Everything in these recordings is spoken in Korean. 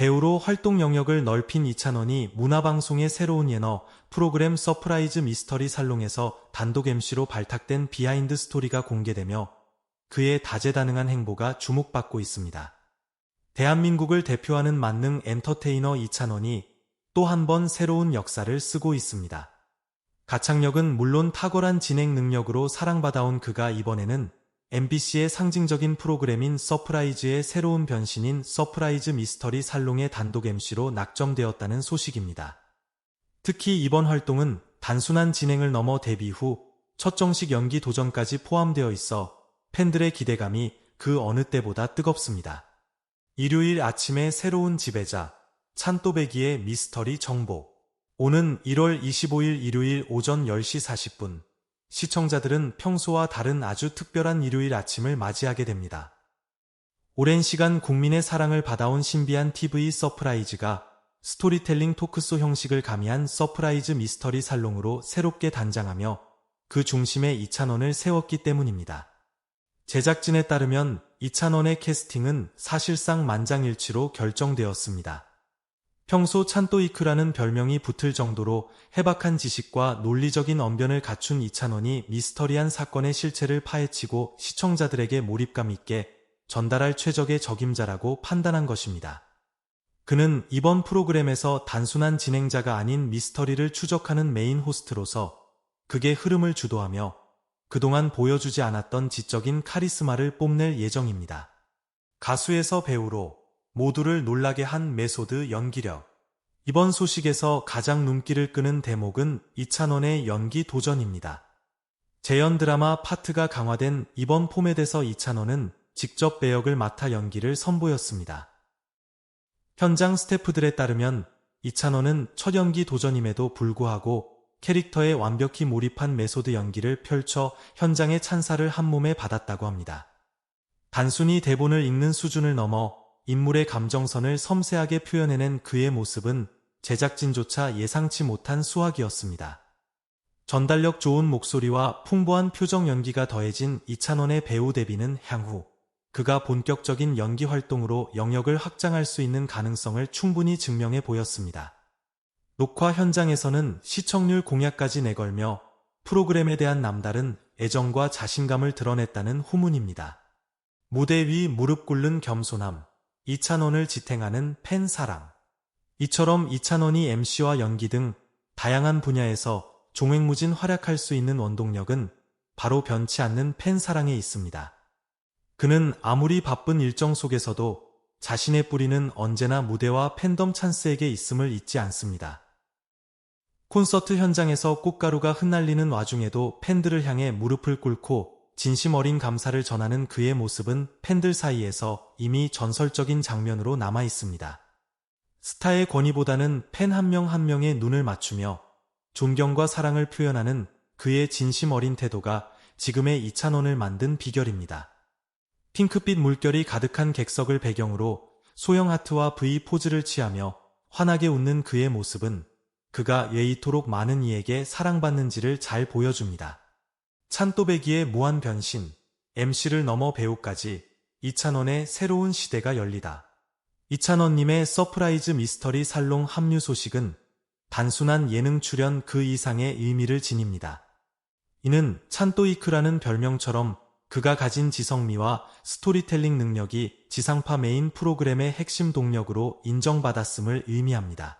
배우로 활동 영역을 넓힌 이찬원이 문화방송의 새로운 예너 프로그램 서프라이즈 미스터리 살롱에서 단독 MC로 발탁된 비하인드 스토리가 공개되며 그의 다재다능한 행보가 주목받고 있습니다. 대한민국을 대표하는 만능 엔터테이너 이찬원이 또 한 번 새로운 역사를 쓰고 있습니다. 가창력은 물론 탁월한 진행 능력으로 사랑받아온 그가 이번에는 MBC의 상징적인 프로그램인 서프라이즈의 새로운 변신인 서프라이즈 미스터리 살롱의 단독 MC로 낙점되었다는 소식입니다. 특히 이번 활동은 단순한 진행을 넘어 데뷔 후 첫 정식 연기 도전까지 포함되어 있어 팬들의 기대감이 그 어느 때보다 뜨겁습니다. 일요일 아침의 새로운 지배자, 찬또배기의 미스터리 정보. 오는 1월 25일 일요일 오전 10시 40분. 시청자들은 평소와 다른 아주 특별한 일요일 아침을 맞이하게 됩니다. 오랜 시간 국민의 사랑을 받아온 신비한 TV 서프라이즈가 스토리텔링 토크쇼 형식을 가미한 서프라이즈 미스터리 살롱으로 새롭게 단장하며 그 중심에 이찬원을 세웠기 때문입니다. 제작진에 따르면 이찬원의 캐스팅은 사실상 만장일치로 결정되었습니다. 평소 찬또이크라는 별명이 붙을 정도로 해박한 지식과 논리적인 언변을 갖춘 이찬원이 미스터리한 사건의 실체를 파헤치고 시청자들에게 몰입감 있게 전달할 최적의 적임자라고 판단한 것입니다. 그는 이번 프로그램에서 단순한 진행자가 아닌 미스터리를 추적하는 메인 호스트로서 극의 흐름을 주도하며 그동안 보여주지 않았던 지적인 카리스마를 뽐낼 예정입니다. 가수에서 배우로 모두를 놀라게 한 메소드 연기력. 이번 소식에서 가장 눈길을 끄는 대목은 이찬원의 연기 도전입니다. 재연 드라마 파트가 강화된 이번 포맷에서 이찬원은 직접 배역을 맡아 연기를 선보였습니다. 현장 스태프들에 따르면 이찬원은 첫 연기 도전임에도 불구하고 캐릭터에 완벽히 몰입한 메소드 연기를 펼쳐 현장의 찬사를 한 몸에 받았다고 합니다. 단순히 대본을 읽는 수준을 넘어 인물의 감정선을 섬세하게 표현해낸 그의 모습은 제작진조차 예상치 못한 수학이었습니다. 전달력 좋은 목소리와 풍부한 표정 연기가 더해진 이찬원의 배우 데뷔는 향후 그가 본격적인 연기 활동으로 영역을 확장할 수 있는 가능성을 충분히 증명해 보였습니다. 녹화 현장에서는 시청률 공약까지 내걸며 프로그램에 대한 남다른 애정과 자신감을 드러냈다는 후문입니다. 무대 위 무릎 꿇는 겸손함, 이찬원을 지탱하는 팬 사랑. 이처럼 이찬원이 MC와 연기 등 다양한 분야에서 종횡무진 활약할 수 있는 원동력은 바로 변치 않는 팬 사랑에 있습니다. 그는 아무리 바쁜 일정 속에서도 자신의 뿌리는 언제나 무대와 팬덤 찬스에게 있음을 잊지 않습니다. 콘서트 현장에서 꽃가루가 흩날리는 와중에도 팬들을 향해 무릎을 꿇고 진심 어린 감사를 전하는 그의 모습은 팬들 사이에서 이미 전설적인 장면으로 남아 있습니다. 스타의 권위보다는 팬 한 명한 한 명의 눈을 맞추며 존경과 사랑을 표현하는 그의 진심 어린 태도가 지금의 이찬원을 만든 비결입니다. 핑크빛 물결이 가득한 객석을 배경으로 소형 하트와 V 포즈를 취하며 환하게 웃는 그의 모습은 그가 왜 이토록 많은 이에게 사랑받는지를 잘 보여줍니다. 찬또배기의 무한 변신, MC를 넘어 배우까지 이찬원의 새로운 시대가 열리다. 이찬원님의 서프라이즈 미스터리 살롱 합류 소식은 단순한 예능 출연 그 이상의 의미를 지닙니다. 이는 찬또이크라는 별명처럼 그가 가진 지성미와 스토리텔링 능력이 지상파 메인 프로그램의 핵심 동력으로 인정받았음을 의미합니다.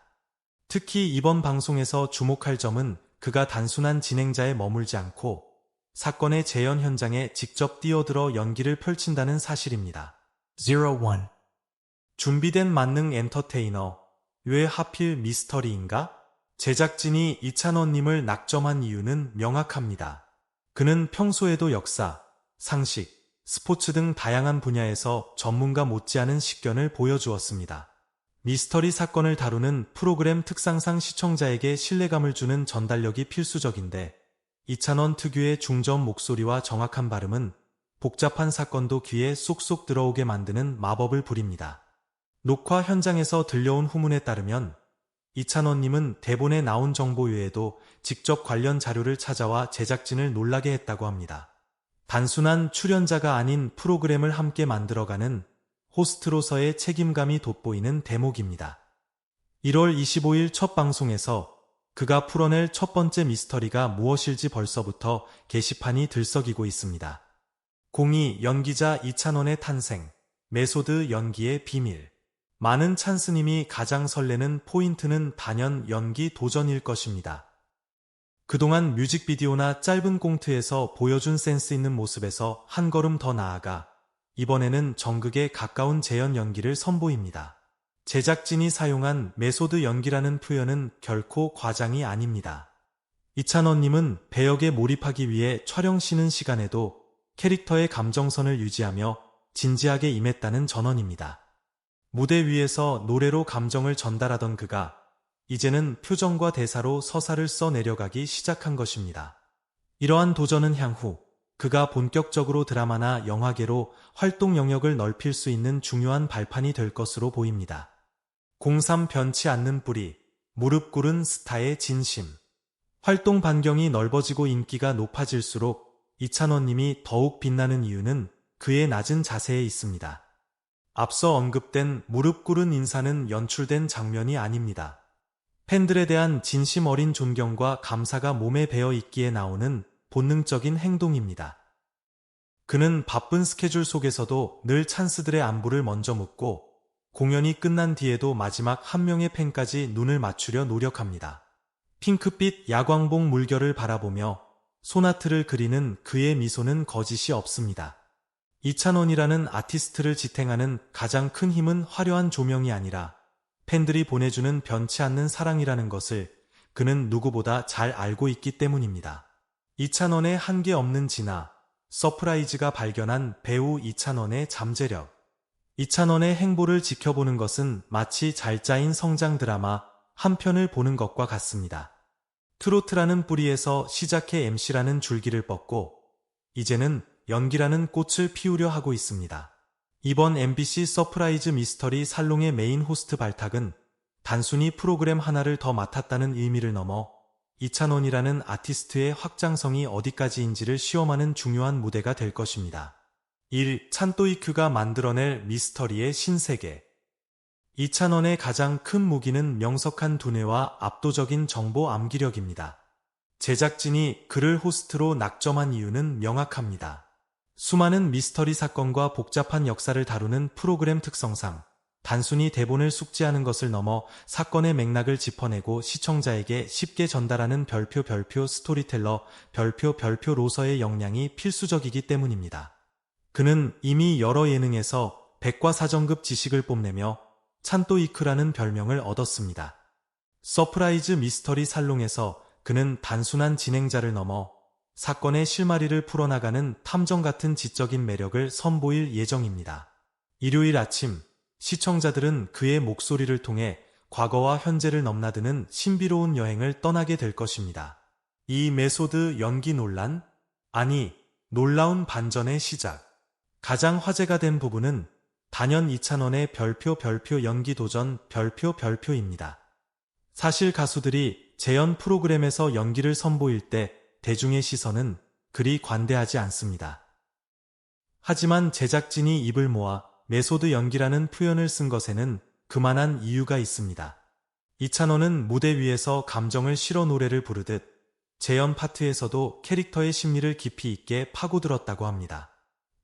특히 이번 방송에서 주목할 점은 그가 단순한 진행자에 머물지 않고 사건의 재현 현장에 직접 뛰어들어 연기를 펼친다는 사실입니다. 01. 준비된 만능 엔터테이너, 왜 하필 미스터리인가? 제작진이 이찬원님을 낙점한 이유는 명확합니다. 그는 평소에도 역사, 상식, 스포츠 등 다양한 분야에서 전문가 못지않은 식견을 보여주었습니다. 미스터리 사건을 다루는 프로그램 특상상 시청자에게 신뢰감을 주는 전달력이 필수적인데 이찬원 특유의 중저음 목소리와 정확한 발음은 복잡한 사건도 귀에 쏙쏙 들어오게 만드는 마법을 부립니다. 녹화 현장에서 들려온 후문에 따르면 이찬원님은 대본에 나온 정보 외에도 직접 관련 자료를 찾아와 제작진을 놀라게 했다고 합니다. 단순한 출연자가 아닌 프로그램을 함께 만들어가는 호스트로서의 책임감이 돋보이는 대목입니다. 1월 25일 첫 방송에서 그가 풀어낼 첫 번째 미스터리가 무엇일지 벌써부터 게시판이 들썩이고 있습니다. 02 연기자 이찬원의 탄생, 메소드 연기의 비밀. 많은 찬스님이 가장 설레는 포인트는 단연 연기 도전일 것입니다. 그동안 뮤직비디오나 짧은 꽁트에서 보여준 센스 있는 모습에서 한 걸음 더 나아가 이번에는 정극에 가까운 재연 연기를 선보입니다. 제작진이 사용한 메소드 연기라는 표현은 결코 과장이 아닙니다. 이찬원님은 배역에 몰입하기 위해 촬영 쉬는 시간에도 캐릭터의 감정선을 유지하며 진지하게 임했다는 전언입니다. 무대 위에서 노래로 감정을 전달하던 그가 이제는 표정과 대사로 서사를 써 내려가기 시작한 것입니다. 이러한 도전은 향후 그가 본격적으로 드라마나 영화계로 활동 영역을 넓힐 수 있는 중요한 발판이 될 것으로 보입니다. 03 변치 않는 뿌리, 무릎 꿇은 스타의 진심. 활동 반경이 넓어지고 인기가 높아질수록 이찬원님이 더욱 빛나는 이유는 그의 낮은 자세에 있습니다. 앞서 언급된 무릎 꿇은 인사는 연출된 장면이 아닙니다. 팬들에 대한 진심 어린 존경과 감사가 몸에 배어 있기에 나오는 본능적인 행동입니다. 그는 바쁜 스케줄 속에서도 늘 찬스들의 안부를 먼저 묻고 공연이 끝난 뒤에도 마지막 한 명의 팬까지 눈을 맞추려 노력합니다. 핑크빛 야광봉 물결을 바라보며 소나트를 그리는 그의 미소는 거짓이 없습니다. 이찬원이라는 아티스트를 지탱하는 가장 큰 힘은 화려한 조명이 아니라 팬들이 보내주는 변치 않는 사랑이라는 것을 그는 누구보다 잘 알고 있기 때문입니다. 이찬원의 한계 없는 진화, 서프라이즈가 발견한 배우 이찬원의 잠재력. 이찬원의 행보를 지켜보는 것은 마치 잘 짜인 성장 드라마 한 편을 보는 것과 같습니다. 트로트라는 뿌리에서 시작해 MC라는 줄기를 뻗고 이제는 연기라는 꽃을 피우려 하고 있습니다. 이번 MBC 서프라이즈 미스터리 살롱의 메인 호스트 발탁은 단순히 프로그램 하나를 더 맡았다는 의미를 넘어 이찬원이라는 아티스트의 확장성이 어디까지인지를 시험하는 중요한 무대가 될 것입니다. 1. 찬또이큐가 만들어낼 미스터리의 신세계 이찬원의 가장 큰 무기는 명석한 두뇌와 압도적인 정보 암기력입니다. 제작진이 그를 호스트로 낙점한 이유는 명확합니다. 수많은 미스터리 사건과 복잡한 역사를 다루는 프로그램 특성상 단순히 대본을 숙지하는 것을 넘어 사건의 맥락을 짚어내고 시청자에게 쉽게 전달하는 별표 별표 스토리텔러 별표 별표 로서의 역량이 필수적이기 때문입니다. 그는 이미 여러 예능에서 백과사전급 지식을 뽐내며 찬또이크라는 별명을 얻었습니다. 서프라이즈 미스터리 살롱에서 그는 단순한 진행자를 넘어 사건의 실마리를 풀어나가는 탐정 같은 지적인 매력을 선보일 예정입니다. 일요일 아침 시청자들은 그의 목소리를 통해 과거와 현재를 넘나드는 신비로운 여행을 떠나게 될 것입니다. 이 메소드 연기 논란? 아니, 놀라운 반전의 시작. 가장 화제가 된 부분은 단연 이찬원의 별표 별표 연기 도전 별표 별표입니다. 사실 가수들이 재연 프로그램에서 연기를 선보일 때 대중의 시선은 그리 관대하지 않습니다. 하지만 제작진이 입을 모아 메소드 연기라는 표현을 쓴 것에는 그만한 이유가 있습니다. 이찬원은 무대 위에서 감정을 실어 노래를 부르듯 재연 파트에서도 캐릭터의 심리를 깊이 있게 파고들었다고 합니다.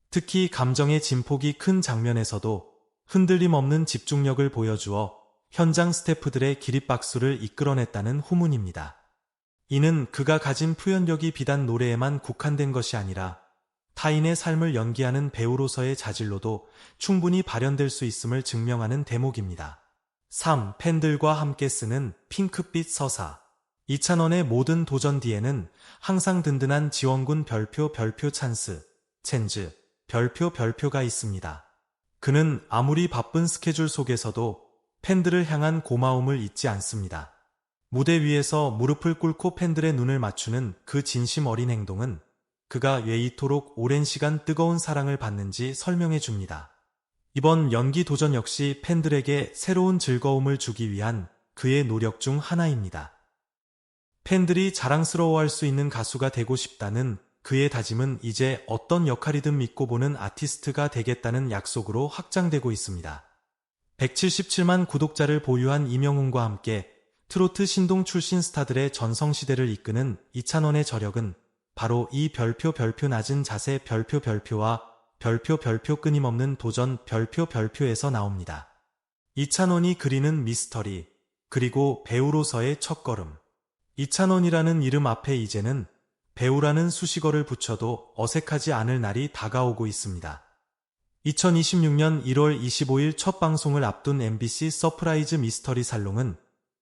특히 감정의 진폭이 큰 장면에서도 흔들림 없는 집중력을 보여주어 현장 스태프들의 기립박수를 이끌어냈다는 후문입니다. 이는 그가 가진 표현력이 비단 노래에만 국한된 것이 아니라 타인의 삶을 연기하는 배우로서의 자질로도 충분히 발현될 수 있음을 증명하는 대목입니다. 3. 팬들과 함께 쓰는 핑크빛 서사 이찬원의 모든 도전 뒤에는 항상 든든한 지원군 별표 별표 찬스, 첸즈, 별표 별표가 있습니다. 그는 아무리 바쁜 스케줄 속에서도 팬들을 향한 고마움을 잊지 않습니다. 무대 위에서 무릎을 꿇고 팬들의 눈을 맞추는 그 진심 어린 행동은 그가 왜 이토록 오랜 시간 뜨거운 사랑을 받는지 설명해 줍니다. 이번 연기 도전 역시 팬들에게 새로운 즐거움을 주기 위한 그의 노력 중 하나입니다. 팬들이 자랑스러워할 수 있는 가수가 되고 싶다는 그의 다짐은 이제 어떤 역할이든 믿고 보는 아티스트가 되겠다는 약속으로 확장되고 있습니다. 177만 구독자를 보유한 이명웅과 함께 트로트 신동 출신 스타들의 전성시대를 이끄는 이찬원의 저력은 바로 이 별표 별표 낮은 자세 별표 별표와 별표 별표 끊임없는 도전 별표 별표에서 나옵니다. 이찬원이 그리는 미스터리, 그리고 배우로서의 첫걸음. 이찬원이라는 이름 앞에 이제는 배우라는 수식어를 붙여도 어색하지 않을 날이 다가오고 있습니다. 2026년 1월 25일 첫 방송을 앞둔 MBC 서프라이즈 미스터리 살롱은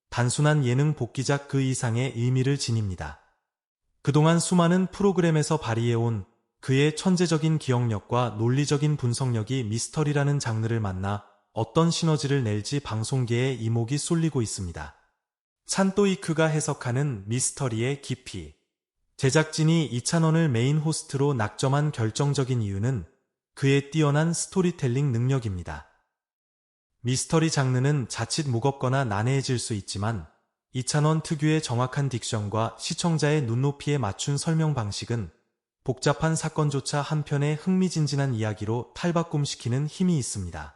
단순한 예능 복귀작 그 이상의 의미를 지닙니다. 그동안 수많은 프로그램에서 발휘해온 그의 천재적인 기억력과 논리적인 분석력이 미스터리라는 장르를 만나 어떤 시너지를 낼지 방송계에 이목이 쏠리고 있습니다. 찬또이크가 해석하는 미스터리의 깊이. 제작진이 이찬원을 메인 호스트로 낙점한 결정적인 이유는 그의 뛰어난 스토리텔링 능력입니다. 미스터리 장르는 자칫 무겁거나 난해해질 수 있지만 이찬원 특유의 정확한 딕션과 시청자의 눈높이에 맞춘 설명 방식은 복잡한 사건조차 한편의 흥미진진한 이야기로 탈바꿈시키는 힘이 있습니다.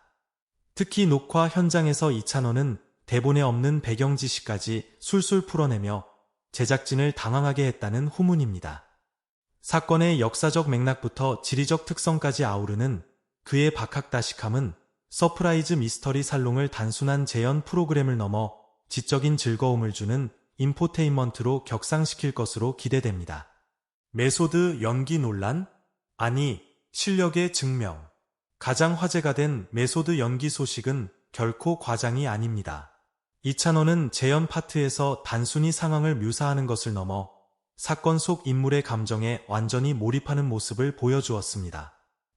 특히 녹화 현장에서 이찬원은 대본에 없는 배경 지시까지 술술 풀어내며 제작진을 당황하게 했다는 후문입니다. 사건의 역사적 맥락부터 지리적 특성까지 아우르는 그의 박학다식함은 서프라이즈 미스터리 살롱을 단순한 재연 프로그램을 넘어 지적인 즐거움을 주는 인포테인먼트로 격상시킬 것으로 기대됩니다. 메소드 연기 논란? 아니, 실력의 증명. 가장 화제가 된 메소드 연기 소식은 결코 과장이 아닙니다. 이찬원은 재연 파트에서 단순히 상황을 묘사하는 것을 넘어 사건 속 인물의 감정에 완전히 몰입하는 모습을 보여주었습니다.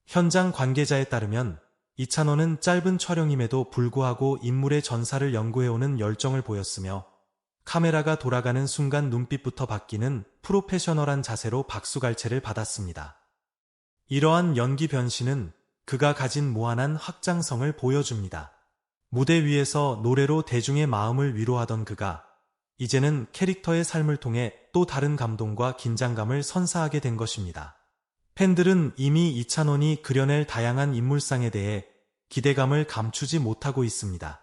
현장 관계자에 따르면 이찬원은 짧은 촬영임에도 불구하고 인물의 전사를 연구해오는 열정을 보였으며 카메라가 돌아가는 순간 눈빛부터 바뀌는 프로페셔널한 자세로 박수갈채를 받았습니다. 이러한 연기 변신은 그가 가진 무한한 확장성을 보여줍니다. 무대 위에서 노래로 대중의 마음을 위로하던 그가 이제는 캐릭터의 삶을 통해 또 다른 감동과 긴장감을 선사하게 된 것입니다. 팬들은 이미 이찬원이 그려낼 다양한 인물상에 대해 기대감을 감추지 못하고 있습니다.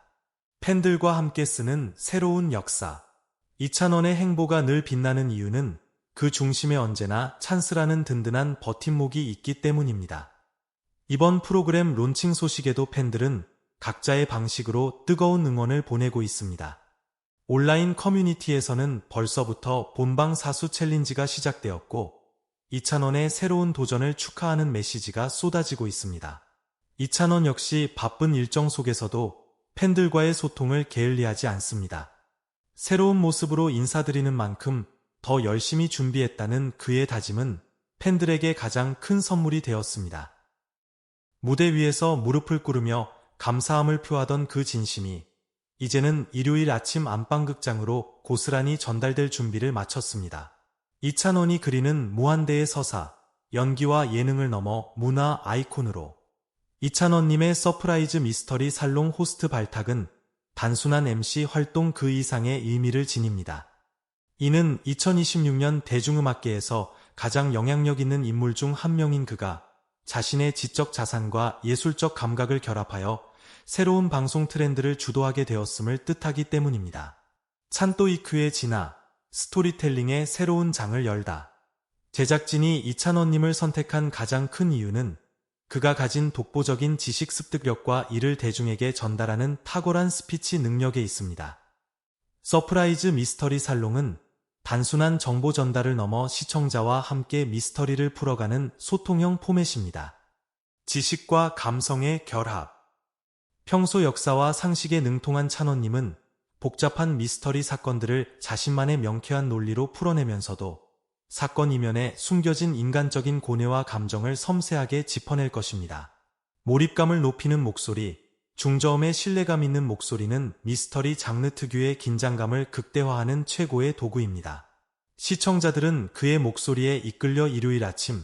팬들과 함께 쓰는 새로운 역사. 이찬원의 행보가 늘 빛나는 이유는 그 중심에 언제나 찬스라는 든든한 버팀목이 있기 때문입니다. 이번 프로그램 론칭 소식에도 팬들은 각자의 방식으로 뜨거운 응원을 보내고 있습니다. 온라인 커뮤니티에서는 벌써부터 본방 사수 챌린지가 시작되었고 이찬원의 새로운 도전을 축하하는 메시지가 쏟아지고 있습니다. 이찬원 역시 바쁜 일정 속에서도 팬들과의 소통을 게을리하지 않습니다. 새로운 모습으로 인사드리는 만큼 더 열심히 준비했다는 그의 다짐은 팬들에게 가장 큰 선물이 되었습니다. 무대 위에서 무릎을 꿇으며 감사함을 표하던 그 진심이 이제는 일요일 아침 안방극장으로 고스란히 전달될 준비를 마쳤습니다. 이찬원이 그리는 무한대의 서사, 연기와 예능을 넘어 문화 아이콘으로 이찬원님의 서프라이즈 미스터리 살롱 호스트 발탁은 단순한 MC 활동 그 이상의 의미를 지닙니다. 이는 2026년 대중음악계에서 가장 영향력 있는 인물 중 한 명인 그가 자신의 지적 자산과 예술적 감각을 결합하여 새로운 방송 트렌드를 주도하게 되었음을 뜻하기 때문입니다. 찬또이크의 진화, 스토리텔링의 새로운 장을 열다. 제작진이 이찬원님을 선택한 가장 큰 이유는 그가 가진 독보적인 지식 습득력과 이를 대중에게 전달하는 탁월한 스피치 능력에 있습니다. 서프라이즈 미스터리 살롱은 단순한 정보 전달을 넘어 시청자와 함께 미스터리를 풀어가는 소통형 포맷입니다. 지식과 감성의 결합. 평소 역사와 상식에 능통한 찬원님은 복잡한 미스터리 사건들을 자신만의 명쾌한 논리로 풀어내면서도 사건 이면에 숨겨진 인간적인 고뇌와 감정을 섬세하게 짚어낼 것입니다. 몰입감을 높이는 목소리, 중저음의 신뢰감 있는 목소리는 미스터리 장르 특유의 긴장감을 극대화하는 최고의 도구입니다. 시청자들은 그의 목소리에 이끌려 일요일 아침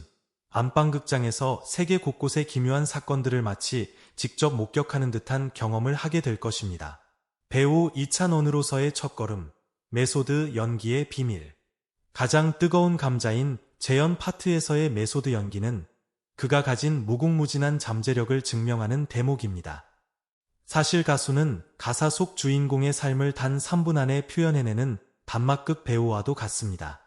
안방극장에서 세계 곳곳의 기묘한 사건들을 마치 직접 목격하는 듯한 경험을 하게 될 것입니다. 배우 이찬원으로서의 첫걸음, 메소드 연기의 비밀. 가장 뜨거운 감자인 재연 파트에서의 메소드 연기는 그가 가진 무궁무진한 잠재력을 증명하는 대목입니다. 사실 가수는 가사 속 주인공의 삶을 단 3분 안에 표현해내는 단막극 배우와도 같습니다.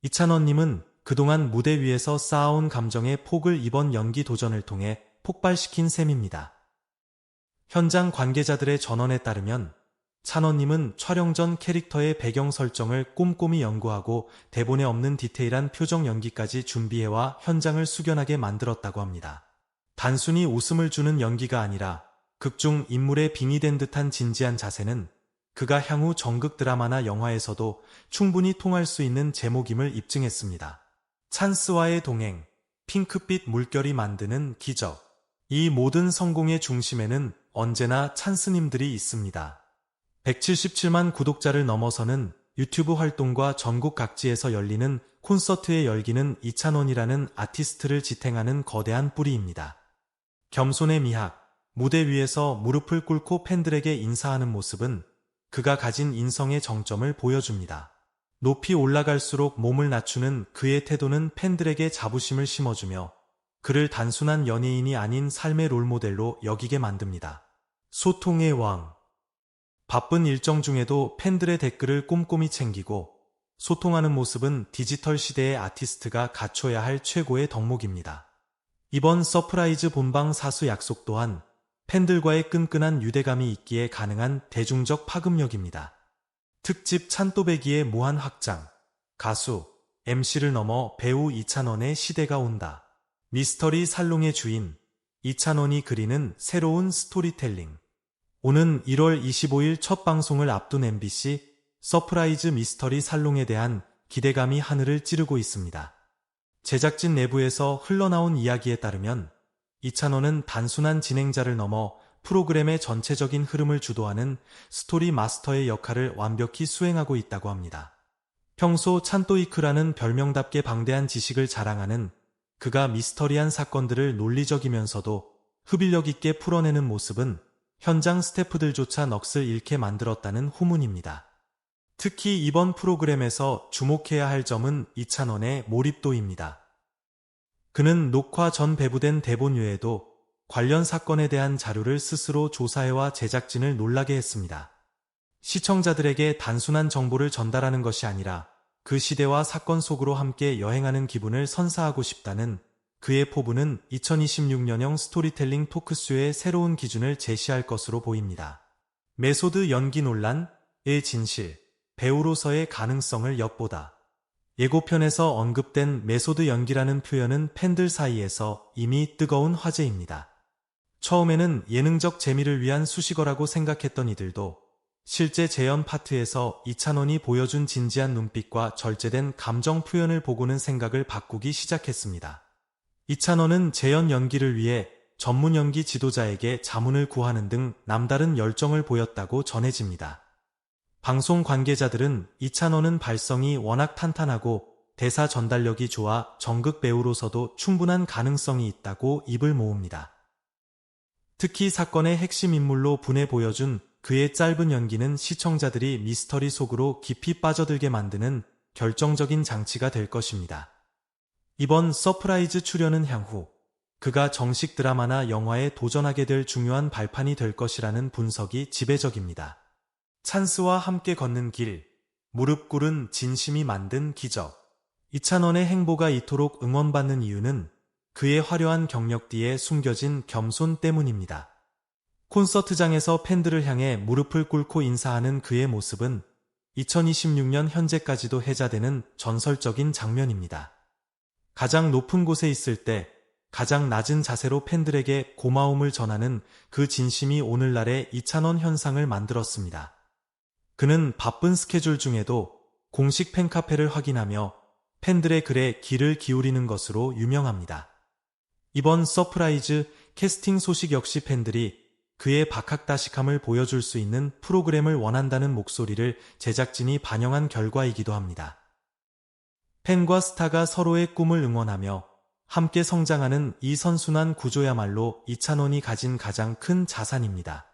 이찬원님은 그동안 무대 위에서 쌓아온 감정의 폭을 이번 연기 도전을 통해 폭발시킨 셈입니다. 현장 관계자들의 전원에 따르면 찬원님은 촬영 전 캐릭터의 배경 설정을 꼼꼼히 연구하고 대본에 없는 디테일한 표정 연기까지 준비해와 현장을 숙연하게 만들었다고 합니다. 단순히 웃음을 주는 연기가 아니라 극중 인물에 빙의된 듯한 진지한 자세는 그가 향후 전극 드라마나 영화에서도 충분히 통할 수 있는 제목임을 입증했습니다. 찬스와의 동행, 핑크빛 물결이 만드는 기적. 이 모든 성공의 중심에는 언제나 찬스님들이 있습니다. 177만 구독자를 넘어서는 유튜브 활동과 전국 각지에서 열리는 콘서트의 열기는 이찬원이라는 아티스트를 지탱하는 거대한 뿌리입니다. 겸손의 미학, 무대 위에서 무릎을 꿇고 팬들에게 인사하는 모습은 그가 가진 인성의 정점을 보여줍니다. 높이 올라갈수록 몸을 낮추는 그의 태도는 팬들에게 자부심을 심어주며 그를 단순한 연예인이 아닌 삶의 롤모델로 여기게 만듭니다. 소통의 왕. 바쁜 일정 중에도 팬들의 댓글을 꼼꼼히 챙기고 소통하는 모습은 디지털 시대의 아티스트가 갖춰야 할 최고의 덕목입니다. 이번 서프라이즈 본방 사수 약속 또한 팬들과의 끈끈한 유대감이 있기에 가능한 대중적 파급력입니다. 특집 찬또배기의 무한 확장, 가수, MC를 넘어 배우 이찬원의 시대가 온다. 미스터리 살롱의 주인, 이찬원이 그리는 새로운 스토리텔링. 오는 1월 25일 첫 방송을 앞둔 MBC 서프라이즈 미스터리 살롱에 대한 기대감이 하늘을 찌르고 있습니다. 제작진 내부에서 흘러나온 이야기에 따르면 이찬원은 단순한 진행자를 넘어 프로그램의 전체적인 흐름을 주도하는 스토리 마스터의 역할을 완벽히 수행하고 있다고 합니다. 평소 찬또이크라는 별명답게 방대한 지식을 자랑하는 그가 미스터리한 사건들을 논리적이면서도 흡일력 있게 풀어내는 모습은 현장 스태프들조차 넋을 잃게 만들었다는 후문입니다. 특히 이번 프로그램에서 주목해야 할 점은 이찬원의 몰입도입니다. 그는 녹화 전 배부된 대본 외에도 관련 사건에 대한 자료를 스스로 조사해와 제작진을 놀라게 했습니다. 시청자들에게 단순한 정보를 전달하는 것이 아니라 그 시대와 사건 속으로 함께 여행하는 기분을 선사하고 싶다는 그의 포부는 2026년형 스토리텔링 토크쇼의 새로운 기준을 제시할 것으로 보입니다. 메소드 연기 논란의 진실, 배우로서의 가능성을 엿보다. 예고편에서 언급된 메소드 연기라는 표현은 팬들 사이에서 이미 뜨거운 화제입니다. 처음에는 예능적 재미를 위한 수식어라고 생각했던 이들도 실제 재연 파트에서 이찬원이 보여준 진지한 눈빛과 절제된 감정 표현을 보고는 생각을 바꾸기 시작했습니다. 이찬원은 재연 연기를 위해 전문 연기 지도자에게 자문을 구하는 등 남다른 열정을 보였다고 전해집니다. 방송 관계자들은 이찬원은 발성이 워낙 탄탄하고 대사 전달력이 좋아 전극 배우로서도 충분한 가능성이 있다고 입을 모읍니다. 특히 사건의 핵심 인물로 분해 보여준 그의 짧은 연기는 시청자들이 미스터리 속으로 깊이 빠져들게 만드는 결정적인 장치가 될 것입니다. 이번 서프라이즈 출연은 향후 그가 정식 드라마나 영화에 도전하게 될 중요한 발판이 될 것이라는 분석이 지배적입니다. 찬스와 함께 걷는 길, 무릎 꿇은 진심이 만든 기적. 이찬원의 행보가 이토록 응원받는 이유는 그의 화려한 경력 뒤에 숨겨진 겸손 때문입니다. 콘서트장에서 팬들을 향해 무릎을 꿇고 인사하는 그의 모습은 2026년 현재까지도 해자되는 전설적인 장면입니다. 가장 높은 곳에 있을 때 가장 낮은 자세로 팬들에게 고마움을 전하는 그 진심이 오늘날의 이찬원 현상을 만들었습니다. 그는 바쁜 스케줄 중에도 공식 팬카페를 확인하며 팬들의 글에 귀를 기울이는 것으로 유명합니다. 이번 서프라이즈 캐스팅 소식 역시 팬들이 그의 박학다식함을 보여줄 수 있는 프로그램을 원한다는 목소리를 제작진이 반영한 결과이기도 합니다. 팬과 스타가 서로의 꿈을 응원하며 함께 성장하는 이 선순환 구조야말로 이찬원이 가진 가장 큰 자산입니다.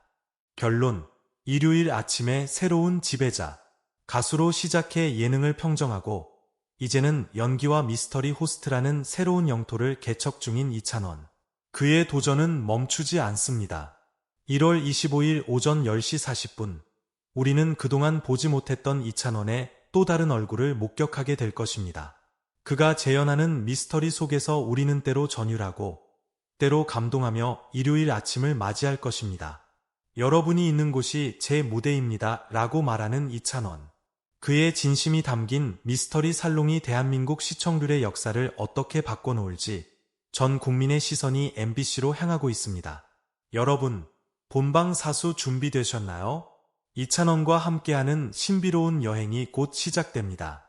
결론 일요일 아침에 새로운 지배자, 가수로 시작해 예능을 평정하고 이제는 연기와 미스터리 호스트라는 새로운 영토를 개척 중인 이찬원. 그의 도전은 멈추지 않습니다. 1월 25일 오전 10시 40분. 우리는 그동안 보지 못했던 이찬원의 또 다른 얼굴을 목격하게 될 것입니다. 그가 재현하는 미스터리 속에서 우리는 때로 전율하고 때로 감동하며 일요일 아침을 맞이할 것입니다. 여러분이 있는 곳이 제 무대입니다. 라고 말하는 이찬원. 그의 진심이 담긴 미스터리 살롱이 대한민국 시청률의 역사를 어떻게 바꿔놓을지 전 국민의 시선이 MBC로 향하고 있습니다. 여러분, 본방 사수 준비되셨나요? 이찬원과 함께하는 신비로운 여행이 곧 시작됩니다.